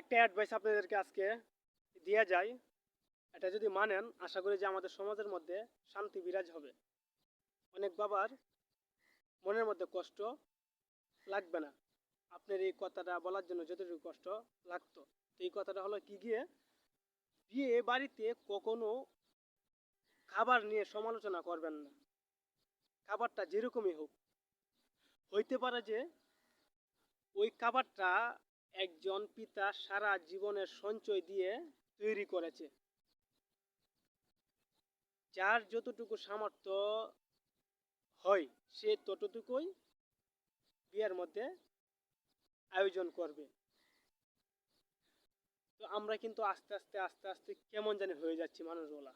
একটা অ্যাডভাইস আপনাদেরকে আজকে দেওয়া যায় এটা যদি মানেন, আশা করি যে আমাদের সমাজের মধ্যে শান্তি বিরাজ হবে। অনেক বাবার মনের মধ্যে কষ্ট লাগবে না। আপনার এই কথাটা বলার জন্য যতটুকু কষ্ট লাগতো। তো এই কথাটা হলো কি গিয়ে, বিয়ে বাড়িতে কখনো খাবার নিয়ে সমালোচনা করবেন না। খাবারটা যেরকমই হোক। হইতে পারে যে ওই খাবারটা একজন পিতা সারা জীবনের সঞ্চয় দিয়ে তৈরি করেছে। যার যতটুকু সামর্থ্য হয়, সে ততটুকুই বিয়ের মধ্যে আয়োজন করবে। তো আমরা কিন্তু আস্তে আস্তে আস্তে আস্তে কেমন জানি হয়ে যাচ্ছি মানুষগুলা।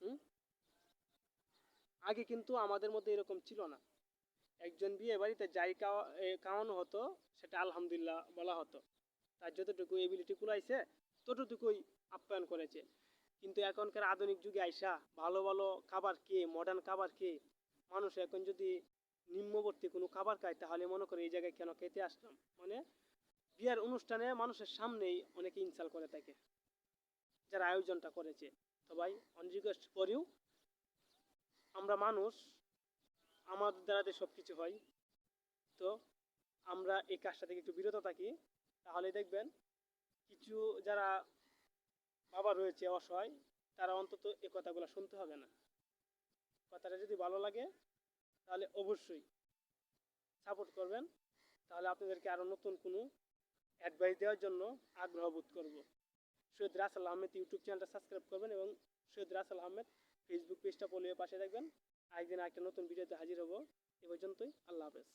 হুম? আগে কিন্তু আমাদের মধ্যে এরকম ছিল না। একজন বিয়ে বাড়িতে যাই খাওয়ানো হতো, সেটা আলহামদুলিল্লাহ বলা হতো। তার যতটুকু এবিলিটি কুলাইছে, ততটুকুই আপ্যায়ন করেছে। কিন্তু এখনকার আধুনিক যুগে আইসা ভালো ভালো খাবার খেয়ে মডার্ন খাবার খেয়ে, মানুষ এখন যদি নিম্নবর্তী কোনো খাবার খায়, তাহলে মনে করে এই জায়গায় কেন খেতে আসলাম মানে বিয়ের অনুষ্ঠানে মানুষের সামনেই অনেকে ইনসাল করে থাকে। যারা আয়োজনটা করেছে। তো ভাই অন রিকোয়েস্ট করিও আমরা মানুষ আমাদের দ্বারাতে সব কিছু হয়। তো আমরা এই কাজটা থেকে একটু বিরত থাকি। তাহলে দেখবেন, কিছু যারা বাবা রয়েছে অসহায়, তারা অন্তত এই কথাগুলো শুনতে হবে না। কথাটা যদি ভালো লাগে, তাহলে অবশ্যই সাপোর্ট করবেন। তাহলে আপনাদেরকে আরও নতুন কোনো অ্যাডভাইস দেওয়ার জন্য আগ্রহ বোধ করব। সৈয়দ রাসেল আহমেদ ইউটিউব চ্যানেলটা সাবস্ক্রাইব করবেন এবং সৈয়দ রাসেল আহমেদ ফেসবুক পেজটা ফলো পাশে দেখবেন আরেকদিন একটা নতুন ভিডিওতে হাজির হব। এ পর্যন্তই আল্লাহ হাফেজ।